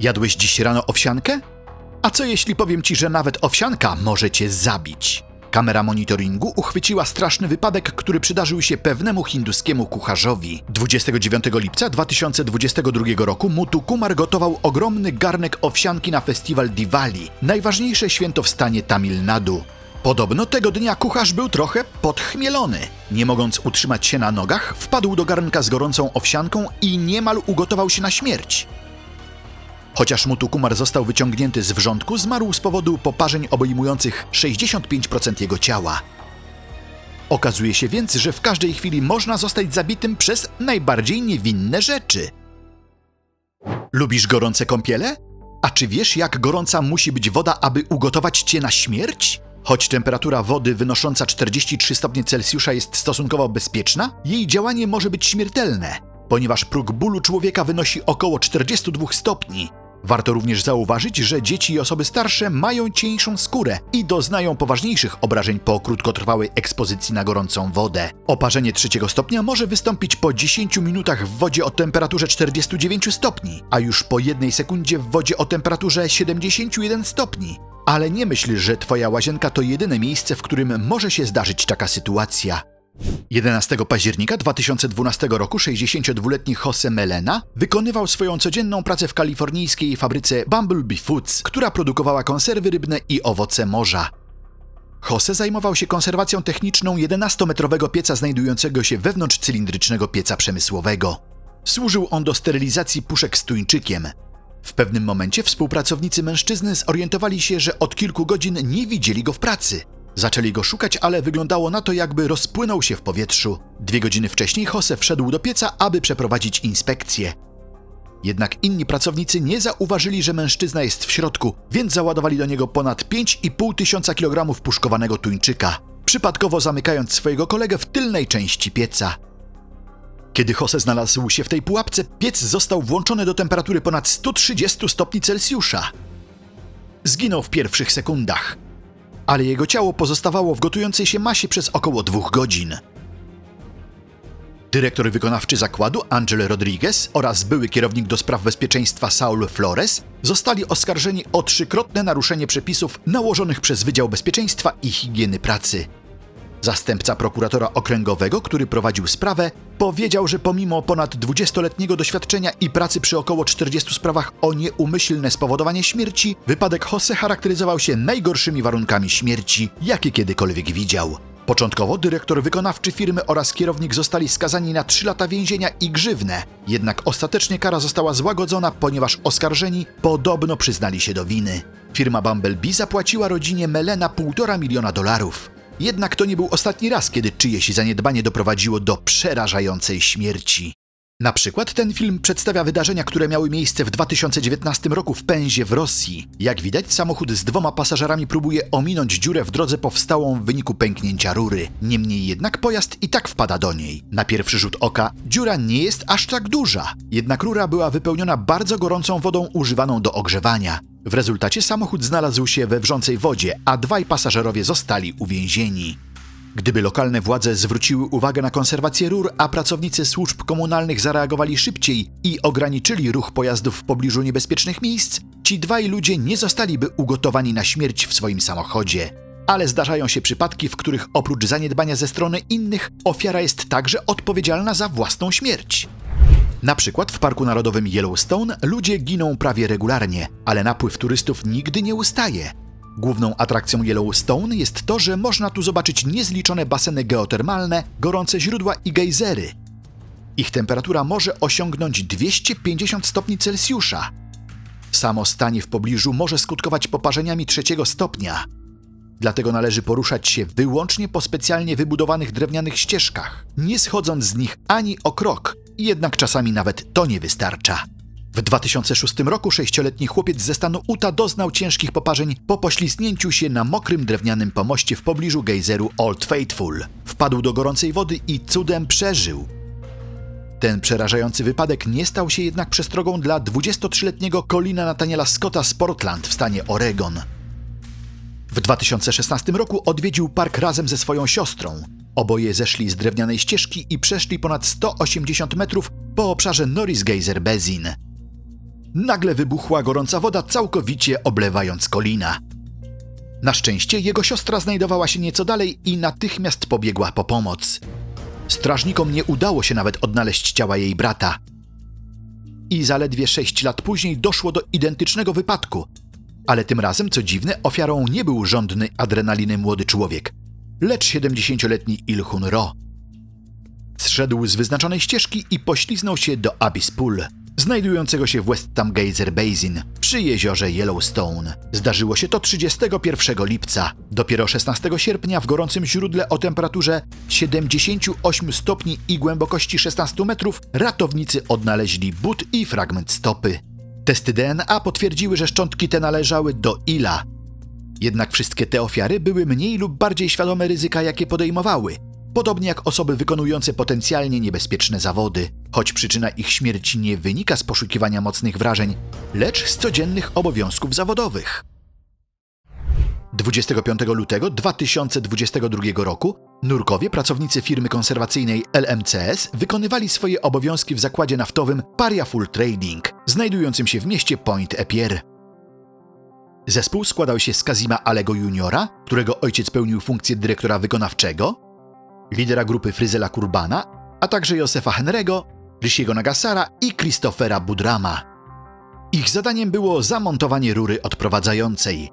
Jadłeś dziś rano owsiankę? A co jeśli powiem ci, że nawet owsianka może cię zabić? Kamera monitoringu uchwyciła straszny wypadek, który przydarzył się pewnemu hinduskiemu kucharzowi. 29 lipca 2022 roku Mutu Kumar gotował ogromny garnek owsianki na festiwal Diwali, najważniejsze święto w stanie Tamil Nadu. Podobno tego dnia kucharz był trochę podchmielony. Nie mogąc utrzymać się na nogach, wpadł do garnka z gorącą owsianką i niemal ugotował się na śmierć. Chociaż Mutukumar został wyciągnięty z wrzątku, zmarł z powodu poparzeń obejmujących 65% jego ciała. Okazuje się więc, że w każdej chwili można zostać zabitym przez najbardziej niewinne rzeczy. Lubisz gorące kąpiele? A czy wiesz, jak gorąca musi być woda, aby ugotować cię na śmierć? Choć temperatura wody wynosząca 43 stopnie Celsjusza jest stosunkowo bezpieczna, jej działanie może być śmiertelne, ponieważ próg bólu człowieka wynosi około 42 stopni. Warto również zauważyć, że dzieci i osoby starsze mają cieńszą skórę i doznają poważniejszych obrażeń po krótkotrwałej ekspozycji na gorącą wodę. Oparzenie trzeciego stopnia może wystąpić po 10 minutach w wodzie o temperaturze 49 stopni, a już po jednej sekundzie w wodzie o temperaturze 71 stopni. Ale nie myśl, że twoja łazienka to jedyne miejsce, w którym może się zdarzyć taka sytuacja. 11 października 2012 roku 62-letni Jose Melena wykonywał swoją codzienną pracę w kalifornijskiej fabryce Bumblebee Foods, która produkowała konserwy rybne i owoce morza. Jose zajmował się konserwacją techniczną 11-metrowego pieca znajdującego się wewnątrz cylindrycznego pieca przemysłowego. Służył on do sterylizacji puszek z tuńczykiem. W pewnym momencie współpracownicy mężczyzny zorientowali się, że od kilku godzin nie widzieli go w pracy. Zaczęli go szukać, ale wyglądało na to, jakby rozpłynął się w powietrzu. Dwie godziny wcześniej Jose wszedł do pieca, aby przeprowadzić inspekcję. Jednak inni pracownicy nie zauważyli, że mężczyzna jest w środku, więc załadowali do niego ponad 5,5 tysiąca kilogramów puszkowanego tuńczyka, przypadkowo zamykając swojego kolegę w tylnej części pieca. Kiedy Jose znalazł się w tej pułapce, piec został włączony do temperatury ponad 130 stopni Celsjusza. Zginął w pierwszych sekundach ale jego ciało pozostawało w gotującej się masie przez około dwóch godzin. Dyrektor wykonawczy zakładu Angel Rodriguez oraz były kierownik do spraw bezpieczeństwa Saul Flores zostali oskarżeni o trzykrotne naruszenie przepisów nałożonych przez Wydział Bezpieczeństwa i Higieny Pracy. Zastępca prokuratora okręgowego, który prowadził sprawę, powiedział, że pomimo ponad 20-letniego doświadczenia i pracy przy około 40 sprawach o nieumyślne spowodowanie śmierci, wypadek Jose charakteryzował się najgorszymi warunkami śmierci, jakie kiedykolwiek widział. Początkowo dyrektor wykonawczy firmy oraz kierownik zostali skazani na 3 lata więzienia i grzywnę, jednak ostatecznie kara została złagodzona, ponieważ oskarżeni podobno przyznali się do winy. Firma Bumblebee zapłaciła rodzinie Melena 1,5 miliona dolarów. Jednak to nie był ostatni raz, kiedy czyjeś zaniedbanie doprowadziło do przerażającej śmierci. Na przykład ten film przedstawia wydarzenia, które miały miejsce w 2019 roku w Pęzie w Rosji. Jak widać, samochód z dwoma pasażerami próbuje ominąć dziurę w drodze powstałą w wyniku pęknięcia rury. Niemniej jednak pojazd i tak wpada do niej. Na pierwszy rzut oka dziura nie jest aż tak duża, jednak rura była wypełniona bardzo gorącą wodą używaną do ogrzewania. W rezultacie samochód znalazł się we wrzącej wodzie, a dwaj pasażerowie zostali uwięzieni. Gdyby lokalne władze zwróciły uwagę na konserwację rur, a pracownicy służb komunalnych zareagowali szybciej i ograniczyli ruch pojazdów w pobliżu niebezpiecznych miejsc, ci dwaj ludzie nie zostaliby ugotowani na śmierć w swoim samochodzie. Ale zdarzają się przypadki, w których oprócz zaniedbania ze strony innych, ofiara jest także odpowiedzialna za własną śmierć. Na przykład w Parku Narodowym Yellowstone ludzie giną prawie regularnie, ale napływ turystów nigdy nie ustaje. Główną atrakcją Yellowstone jest to, że można tu zobaczyć niezliczone baseny geotermalne, gorące źródła i gejzery. Ich temperatura może osiągnąć 250 stopni Celsjusza. Samo stanie w pobliżu może skutkować poparzeniami trzeciego stopnia. Dlatego należy poruszać się wyłącznie po specjalnie wybudowanych drewnianych ścieżkach, nie schodząc z nich ani o krok, jednak czasami nawet to nie wystarcza. W 2006 roku sześcioletni chłopiec ze stanu Utah doznał ciężkich poparzeń po poślizgnięciu się na mokrym drewnianym pomoście w pobliżu gejzeru Old Faithful. Wpadł do gorącej wody i cudem przeżył. Ten przerażający wypadek nie stał się jednak przestrogą dla 23-letniego Colina Nathaniela Scotta z Portland w stanie Oregon. W 2016 roku odwiedził park razem ze swoją siostrą. Oboje zeszli z drewnianej ścieżki i przeszli ponad 180 metrów po obszarze Norris Geyser Basin. nagle wybuchła gorąca woda, całkowicie oblewając Kolina. Na szczęście jego siostra znajdowała się nieco dalej i natychmiast pobiegła po pomoc. Strażnikom nie udało się nawet odnaleźć ciała jej brata. I zaledwie sześć lat później doszło do identycznego wypadku. Ale tym razem, co dziwne, ofiarą nie był żądny adrenaliny młody człowiek, lecz 70-letni Ilhun Ro. Zszedł z wyznaczonej ścieżki i pośliznął się do Abyss Pool, znajdującego się w West Tam Geyser Basin przy jeziorze Yellowstone. Zdarzyło się to 31 lipca. Dopiero 16 sierpnia w gorącym źródle o temperaturze 78 stopni i głębokości 16 metrów ratownicy odnaleźli but i fragment stopy. Testy DNA potwierdziły, że szczątki te należały do Ila. Jednak wszystkie te ofiary były mniej lub bardziej świadome ryzyka, jakie podejmowały, podobnie jak osoby wykonujące potencjalnie niebezpieczne zawody, choć przyczyna ich śmierci nie wynika z poszukiwania mocnych wrażeń, lecz z codziennych obowiązków zawodowych. 25 lutego 2022 roku nurkowie, pracownicy firmy konserwacyjnej LMCS, wykonywali swoje obowiązki w zakładzie naftowym Paria Full Trading, znajdującym się w mieście Point Epier. Zespół składał się z Kazima Alego Juniora, którego ojciec pełnił funkcję dyrektora wykonawczego, lidera grupy Fryzela Kurbana, a także Josefa Henry'ego, Rishiego Nagasara i Christophera Budrama. Ich zadaniem było zamontowanie rury odprowadzającej.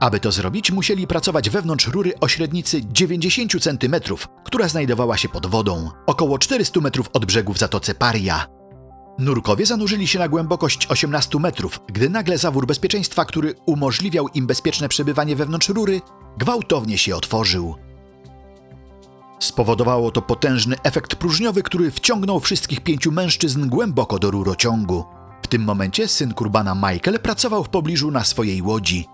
Aby to zrobić, musieli pracować wewnątrz rury o średnicy 90 cm, która znajdowała się pod wodą, około 400 metrów od brzegu w zatoce Paria. Nurkowie zanurzyli się na głębokość 18 metrów, gdy nagle zawór bezpieczeństwa, który umożliwiał im bezpieczne przebywanie wewnątrz rury, gwałtownie się otworzył. Spowodowało to potężny efekt próżniowy, który wciągnął wszystkich pięciu mężczyzn głęboko do rurociągu. W tym momencie syn Kurbana Michael pracował w pobliżu na swojej łodzi.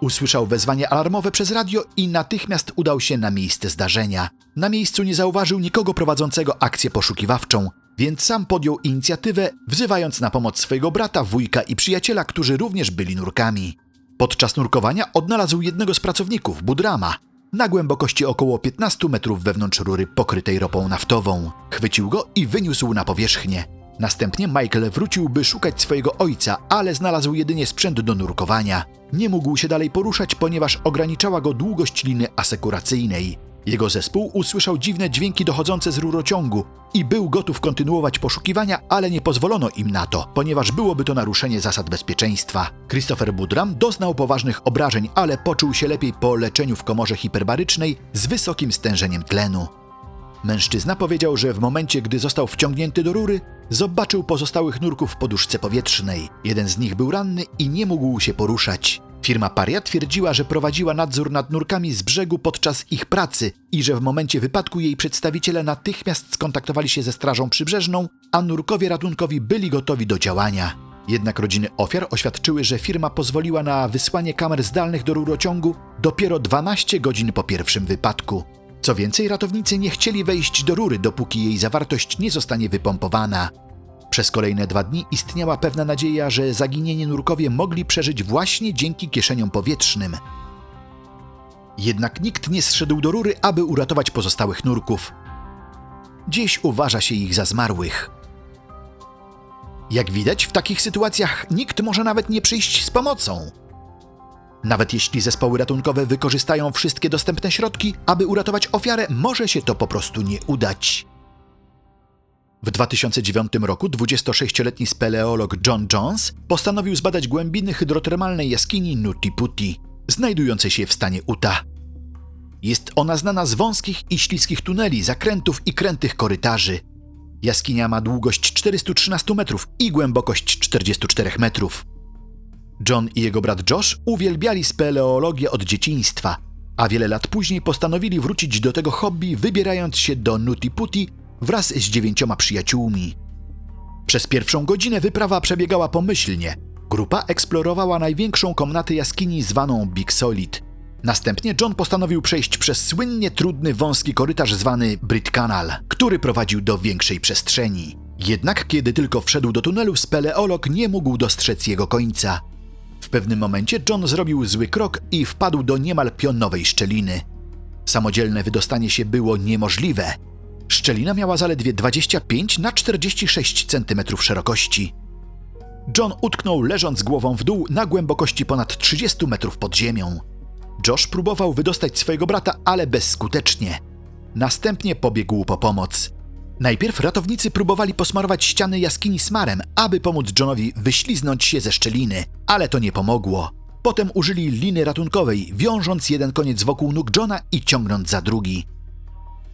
Usłyszał wezwanie alarmowe przez radio i natychmiast udał się na miejsce zdarzenia. Na miejscu nie zauważył nikogo prowadzącego akcję poszukiwawczą, więc sam podjął inicjatywę, wzywając na pomoc swojego brata, wujka i przyjaciela, którzy również byli nurkami. Podczas nurkowania odnalazł jednego z pracowników, Budrama, na głębokości około 15 metrów wewnątrz rury pokrytej ropą naftową. Chwycił go i wyniósł na powierzchnię. Następnie Michael wrócił, by szukać swojego ojca, ale znalazł jedynie sprzęt do nurkowania. Nie mógł się dalej poruszać, ponieważ ograniczała go długość liny asekuracyjnej. Jego zespół usłyszał dziwne dźwięki dochodzące z rurociągu i był gotów kontynuować poszukiwania, ale nie pozwolono im na to, ponieważ byłoby to naruszenie zasad bezpieczeństwa. Christopher Budram doznał poważnych obrażeń, ale poczuł się lepiej po leczeniu w komorze hiperbarycznej z wysokim stężeniem tlenu. Mężczyzna powiedział, że w momencie, gdy został wciągnięty do rury, zobaczył pozostałych nurków w poduszce powietrznej. Jeden z nich był ranny i nie mógł się poruszać. Firma Paria twierdziła, że prowadziła nadzór nad nurkami z brzegu podczas ich pracy i że w momencie wypadku jej przedstawiciele natychmiast skontaktowali się ze Strażą Przybrzeżną, a nurkowie ratunkowi byli gotowi do działania. Jednak rodziny ofiar oświadczyły, że firma pozwoliła na wysłanie kamer zdalnych do rurociągu dopiero 12 godzin po pierwszym wypadku. Co więcej, ratownicy nie chcieli wejść do rury, dopóki jej zawartość nie zostanie wypompowana. Przez kolejne dwa dni istniała pewna nadzieja, że zaginieni nurkowie mogli przeżyć właśnie dzięki kieszeniom powietrznym. Jednak nikt nie zszedł do rury, aby uratować pozostałych nurków. Dziś uważa się ich za zmarłych. Jak widać, w takich sytuacjach nikt może nawet nie przyjść z pomocą. Nawet jeśli zespoły ratunkowe wykorzystają wszystkie dostępne środki, aby uratować ofiarę, może się to po prostu nie udać. W 2009 roku 26-letni speleolog John Jones postanowił zbadać głębiny hydrotermalnej jaskini Nuti Puti, znajdującej się w stanie Utah. Jest ona znana z wąskich i śliskich tuneli, zakrętów i krętych korytarzy. Jaskinia ma długość 413 metrów i głębokość 44 metrów. John i jego brat Josh uwielbiali speleologię od dzieciństwa, a wiele lat później postanowili wrócić do tego hobby, wybierając się do Nuti Puti wraz z dziewięcioma przyjaciółmi. Przez pierwszą godzinę wyprawa przebiegała pomyślnie. Grupa eksplorowała największą komnatę jaskini zwaną Big Solid. Następnie John postanowił przejść przez słynnie trudny wąski korytarz zwany Brit Canal, który prowadził do większej przestrzeni. Jednak kiedy tylko wszedł do tunelu, speleolog nie mógł dostrzec jego końca. W pewnym momencie John zrobił zły krok i wpadł do niemal pionowej szczeliny. Samodzielne wydostanie się było niemożliwe. Szczelina miała zaledwie 25 na 46 cm szerokości. John utknął leżąc głową w dół na głębokości ponad 30 metrów pod ziemią. Josh próbował wydostać swojego brata, ale bezskutecznie. Następnie pobiegł po pomoc. Najpierw ratownicy próbowali posmarować ściany jaskini smarem, aby pomóc Johnowi wyśliznąć się ze szczeliny, ale to nie pomogło. Potem użyli liny ratunkowej, wiążąc jeden koniec wokół nóg Johna i ciągnąc za drugi.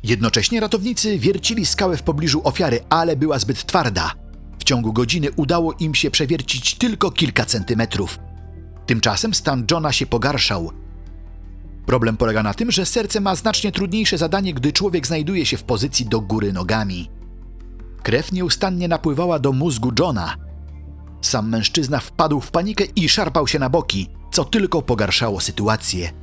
Jednocześnie ratownicy wiercili skałę w pobliżu ofiary, ale była zbyt twarda. W ciągu godziny udało im się przewiercić tylko kilka centymetrów. Tymczasem stan Johna się pogarszał. Problem polega na tym, że serce ma znacznie trudniejsze zadanie, gdy człowiek znajduje się w pozycji do góry nogami. Krew nieustannie napływała do mózgu Johna. Sam mężczyzna wpadł w panikę i szarpał się na boki, co tylko pogarszało sytuację.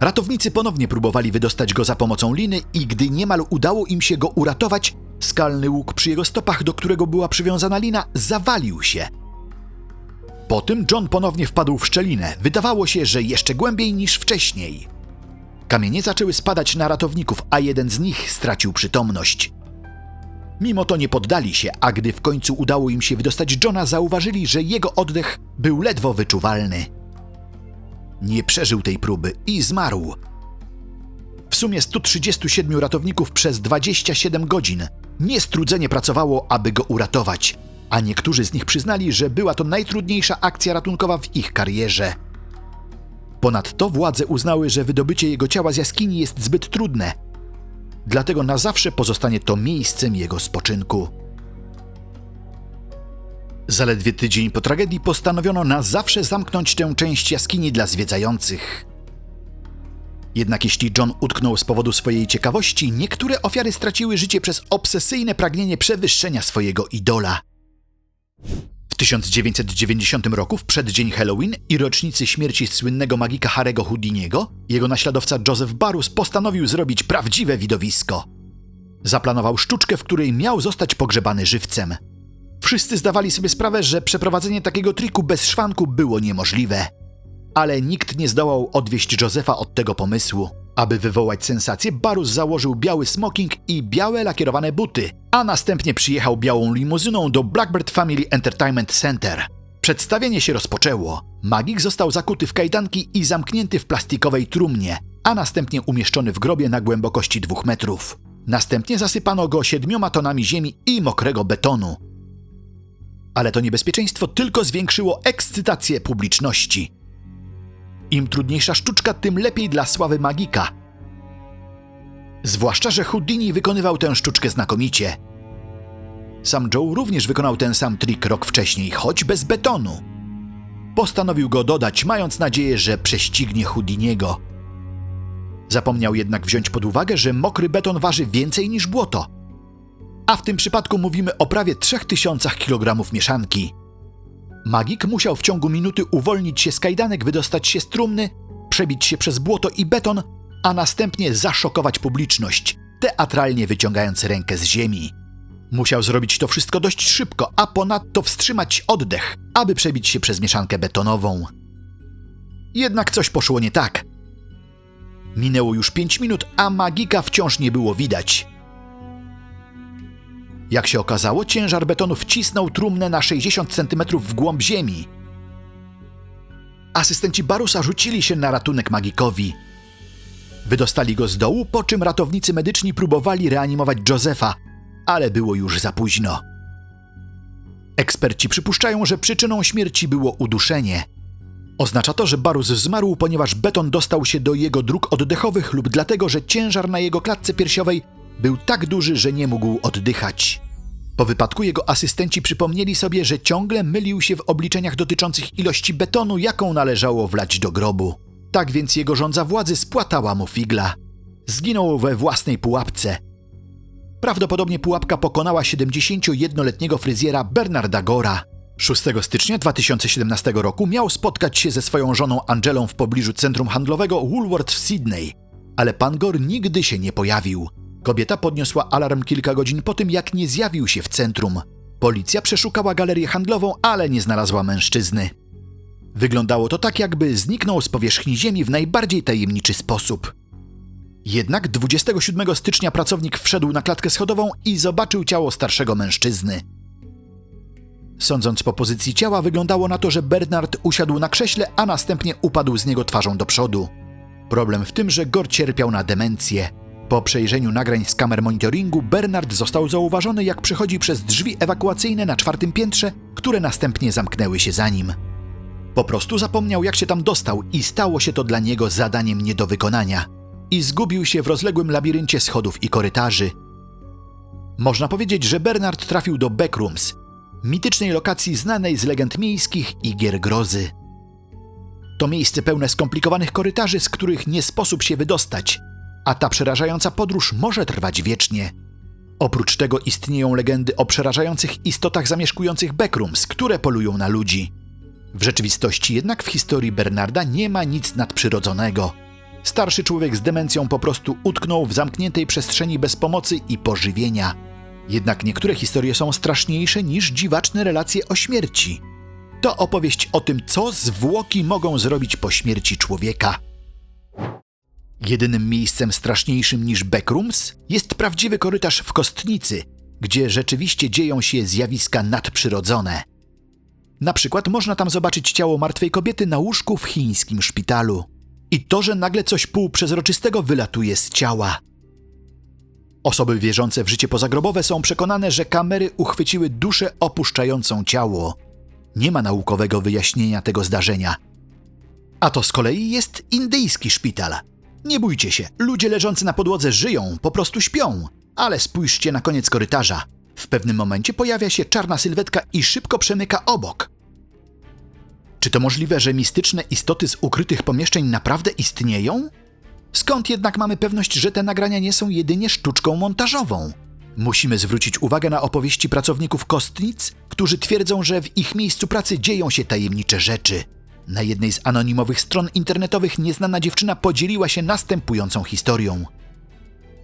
Ratownicy ponownie próbowali wydostać go za pomocą liny i gdy niemal udało im się go uratować, skalny łuk przy jego stopach, do którego była przywiązana lina, zawalił się. Po tym John ponownie wpadł w szczelinę. Wydawało się, że jeszcze głębiej niż wcześniej. Kamienie zaczęły spadać na ratowników, a jeden z nich stracił przytomność. Mimo to nie poddali się, a gdy w końcu udało im się wydostać Johna, zauważyli, że jego oddech był ledwo wyczuwalny. Nie przeżył tej próby i zmarł. W sumie 137 ratowników przez 27 godzin niestrudzenie pracowało, aby go uratować, a niektórzy z nich przyznali, że była to najtrudniejsza akcja ratunkowa w ich karierze. Ponadto władze uznały, że wydobycie jego ciała z jaskini jest zbyt trudne, dlatego na zawsze pozostanie to miejscem jego spoczynku. Zaledwie tydzień po tragedii postanowiono na zawsze zamknąć tę część jaskini dla zwiedzających. Jednak jeśli John utknął z powodu swojej ciekawości, niektóre ofiary straciły życie przez obsesyjne pragnienie przewyższenia swojego idola. W 1990 roku, w przeddzień Halloween i rocznicy śmierci słynnego magika Harego Houdiniego, jego naśladowca Joseph Barus postanowił zrobić prawdziwe widowisko. Zaplanował sztuczkę, w której miał zostać pogrzebany żywcem. Wszyscy zdawali sobie sprawę, że przeprowadzenie takiego triku bez szwanku było niemożliwe. Ale nikt nie zdołał odwieść Josefa od tego pomysłu. Aby wywołać sensację, Barus założył biały smoking i białe lakierowane buty, a następnie przyjechał białą limuzyną do Blackbird Family Entertainment Center. Przedstawienie się rozpoczęło. Magik został zakuty w kajdanki i zamknięty w plastikowej trumnie, a następnie umieszczony w grobie na głębokości dwóch metrów. Następnie zasypano go siedmioma tonami ziemi i mokrego betonu. Ale to niebezpieczeństwo tylko zwiększyło ekscytację publiczności. Im trudniejsza sztuczka, tym lepiej dla sławy magika. Zwłaszcza, że Houdini wykonywał tę sztuczkę znakomicie. Sam Joe również wykonał ten sam trik rok wcześniej, choć bez betonu. Postanowił go dodać, mając nadzieję, że prześcignie Houdiniego. Zapomniał jednak wziąć pod uwagę, że mokry beton waży więcej niż błoto. A w tym przypadku mówimy o prawie 3000 kg mieszanki. Magik musiał w ciągu minuty uwolnić się z kajdanek, wydostać się z trumny, przebić się przez błoto i beton, a następnie zaszokować publiczność, teatralnie wyciągając rękę z ziemi. Musiał zrobić to wszystko dość szybko, a ponadto wstrzymać oddech, aby przebić się przez mieszankę betonową. Jednak coś poszło nie tak. Minęło już pięć minut, a magika wciąż nie było widać. Jak się okazało, ciężar betonu wcisnął trumnę na 60 cm w głąb ziemi. Asystenci Barusa rzucili się na ratunek magikowi. Wydostali go z dołu, po czym ratownicy medyczni próbowali reanimować Josefa, ale było już za późno. Eksperci przypuszczają, że przyczyną śmierci było uduszenie. Oznacza to, że Barus zmarł, ponieważ beton dostał się do jego dróg oddechowych lub dlatego, że ciężar na jego klatce piersiowej był tak duży, że nie mógł oddychać. Po wypadku jego asystenci przypomnieli sobie, że ciągle mylił się w obliczeniach dotyczących ilości betonu, jaką należało wlać do grobu. Tak więc jego rządza władzy spłatała mu figla. Zginął we własnej pułapce. Prawdopodobnie pułapka pokonała 71-letniego fryzjera Bernarda Gora. 6 stycznia 2017 roku miał spotkać się ze swoją żoną Angelą w pobliżu centrum handlowego Woolworth w Sydney, ale pan Gore nigdy się nie pojawił. Kobieta podniosła alarm kilka godzin po tym, jak nie zjawił się w centrum. Policja przeszukała galerię handlową, ale nie znalazła mężczyzny. Wyglądało to tak, jakby zniknął z powierzchni ziemi w najbardziej tajemniczy sposób. Jednak 27 stycznia pracownik wszedł na klatkę schodową i zobaczył ciało starszego mężczyzny. Sądząc po pozycji ciała, wyglądało na to, że Bernard usiadł na krześle, a następnie upadł z niego twarzą do przodu. Problem w tym, że Gor cierpiał na demencję. Po przejrzeniu nagrań z kamer monitoringu, Bernard został zauważony, jak przechodzi przez drzwi ewakuacyjne na czwartym piętrze, które następnie zamknęły się za nim. Po prostu zapomniał, jak się tam dostał, i stało się to dla niego zadaniem nie do wykonania. I zgubił się w rozległym labiryncie schodów i korytarzy. Można powiedzieć, że Bernard trafił do Backrooms, mitycznej lokacji znanej z legend miejskich i gier grozy. To miejsce pełne skomplikowanych korytarzy, z których nie sposób się wydostać, a ta przerażająca podróż może trwać wiecznie. Oprócz tego istnieją legendy o przerażających istotach zamieszkujących Backrooms, które polują na ludzi. W rzeczywistości jednak w historii Bernarda nie ma nic nadprzyrodzonego. Starszy człowiek z demencją po prostu utknął w zamkniętej przestrzeni bez pomocy i pożywienia. Jednak niektóre historie są straszniejsze niż dziwaczne relacje o śmierci. To opowieść o tym, co zwłoki mogą zrobić po śmierci człowieka. Jedynym miejscem straszniejszym niż Backrooms jest prawdziwy korytarz w kostnicy, gdzie rzeczywiście dzieją się zjawiska nadprzyrodzone. Na przykład można tam zobaczyć ciało martwej kobiety na łóżku w chińskim szpitalu. I to, że nagle coś półprzezroczystego wylatuje z ciała. Osoby wierzące w życie pozagrobowe są przekonane, że kamery uchwyciły duszę opuszczającą ciało. Nie ma naukowego wyjaśnienia tego zdarzenia. A to z kolei jest indyjski szpital. Nie bójcie się, ludzie leżący na podłodze żyją, po prostu śpią. Ale spójrzcie na koniec korytarza. W pewnym momencie pojawia się czarna sylwetka i szybko przemyka obok. Czy to możliwe, że mistyczne istoty z ukrytych pomieszczeń naprawdę istnieją? Skąd jednak mamy pewność, że te nagrania nie są jedynie sztuczką montażową? Musimy zwrócić uwagę na opowieści pracowników kostnic, którzy twierdzą, że w ich miejscu pracy dzieją się tajemnicze rzeczy. Na jednej z anonimowych stron internetowych nieznana dziewczyna podzieliła się następującą historią.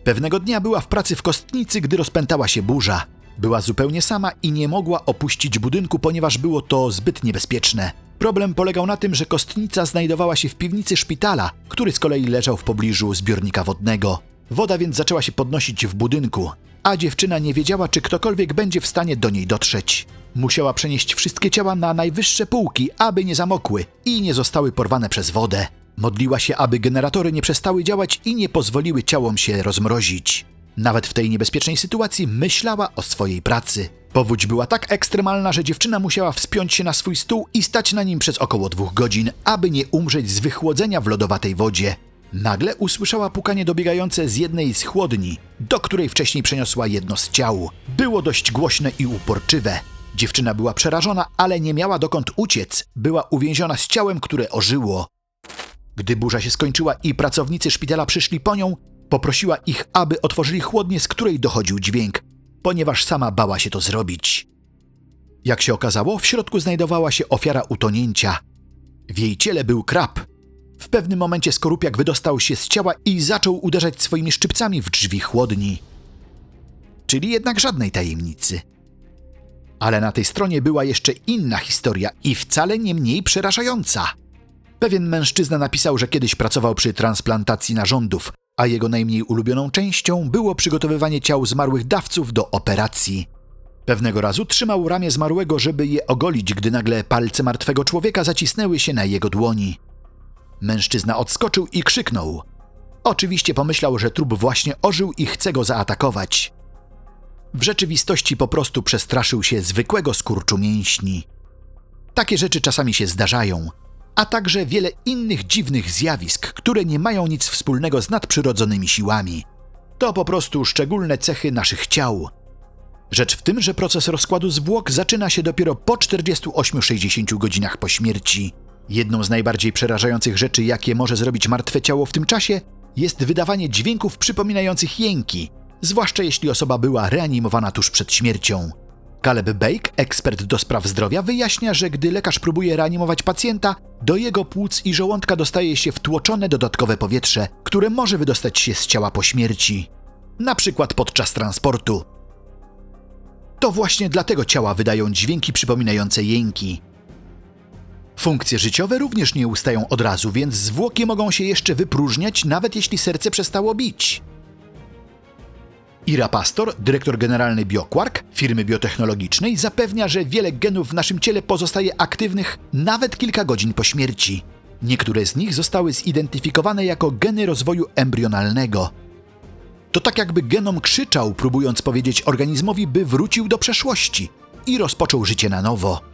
Pewnego dnia była w pracy w kostnicy, gdy rozpętała się burza. Była zupełnie sama i nie mogła opuścić budynku, ponieważ było to zbyt niebezpieczne. Problem polegał na tym, że kostnica znajdowała się w piwnicy szpitala, który z kolei leżał w pobliżu zbiornika wodnego. Woda więc zaczęła się podnosić w budynku, a dziewczyna nie wiedziała, czy ktokolwiek będzie w stanie do niej dotrzeć. Musiała przenieść wszystkie ciała na najwyższe półki, aby nie zamokły i nie zostały porwane przez wodę. Modliła się, aby generatory nie przestały działać i nie pozwoliły ciałom się rozmrozić. Nawet w tej niebezpiecznej sytuacji myślała o swojej pracy. Powódź była tak ekstremalna, że dziewczyna musiała wspiąć się na swój stół i stać na nim przez około dwóch godzin, aby nie umrzeć z wychłodzenia w lodowatej wodzie. Nagle usłyszała pukanie dobiegające z jednej z chłodni, do której wcześniej przeniosła jedno z ciał. Było dość głośne i uporczywe. Dziewczyna była przerażona, ale nie miała dokąd uciec. Była uwięziona z ciałem, które ożyło. Gdy burza się skończyła i pracownicy szpitala przyszli po nią, poprosiła ich, aby otworzyli chłodnię, z której dochodził dźwięk, ponieważ sama bała się to zrobić. Jak się okazało, w środku znajdowała się ofiara utonięcia. W jej ciele był krab. W pewnym momencie skorupiak wydostał się z ciała i zaczął uderzać swoimi szczypcami w drzwi chłodni. Czyli jednak żadnej tajemnicy. Ale na tej stronie była jeszcze inna historia i wcale nie mniej przerażająca. Pewien mężczyzna napisał, że kiedyś pracował przy transplantacji narządów, a jego najmniej ulubioną częścią było przygotowywanie ciał zmarłych dawców do operacji. Pewnego razu trzymał ramię zmarłego, żeby je ogolić, gdy nagle palce martwego człowieka zacisnęły się na jego dłoni. Mężczyzna odskoczył i krzyknął. Oczywiście pomyślał, że trup właśnie ożył i chce go zaatakować. W rzeczywistości po prostu przestraszył się zwykłego skurczu mięśni. Takie rzeczy czasami się zdarzają, a także wiele innych dziwnych zjawisk, które nie mają nic wspólnego z nadprzyrodzonymi siłami. To po prostu szczególne cechy naszych ciał. Rzecz w tym, że proces rozkładu zwłok zaczyna się dopiero po 48-60 godzinach po śmierci. Jedną z najbardziej przerażających rzeczy, jakie może zrobić martwe ciało w tym czasie, jest wydawanie dźwięków przypominających jęki, zwłaszcza jeśli osoba była reanimowana tuż przed śmiercią. Caleb Bake, ekspert do spraw zdrowia, wyjaśnia, że gdy lekarz próbuje reanimować pacjenta, do jego płuc i żołądka dostaje się wtłoczone dodatkowe powietrze, które może wydostać się z ciała po śmierci. Na przykład podczas transportu. To właśnie dlatego ciała wydają dźwięki przypominające jęki. Funkcje życiowe również nie ustają od razu, więc zwłoki mogą się jeszcze wypróżniać, nawet jeśli serce przestało bić. Ira Pastor, dyrektor generalny BioQuark, firmy biotechnologicznej, zapewnia, że wiele genów w naszym ciele pozostaje aktywnych nawet kilka godzin po śmierci. Niektóre z nich zostały zidentyfikowane jako geny rozwoju embrionalnego. To tak jakby genom krzyczał, próbując powiedzieć organizmowi, by wrócił do przeszłości i rozpoczął życie na nowo.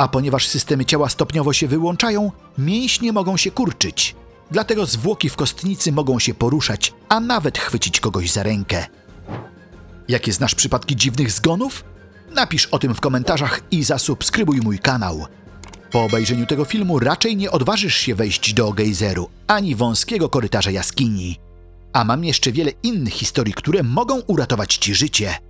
A ponieważ systemy ciała stopniowo się wyłączają, mięśnie mogą się kurczyć. Dlatego zwłoki w kostnicy mogą się poruszać, a nawet chwycić kogoś za rękę. Jakie znasz przypadki dziwnych zgonów? Napisz o tym w komentarzach i zasubskrybuj mój kanał. Po obejrzeniu tego filmu raczej nie odważysz się wejść do gejzeru ani wąskiego korytarza jaskini. A mam jeszcze wiele innych historii, które mogą uratować ci życie.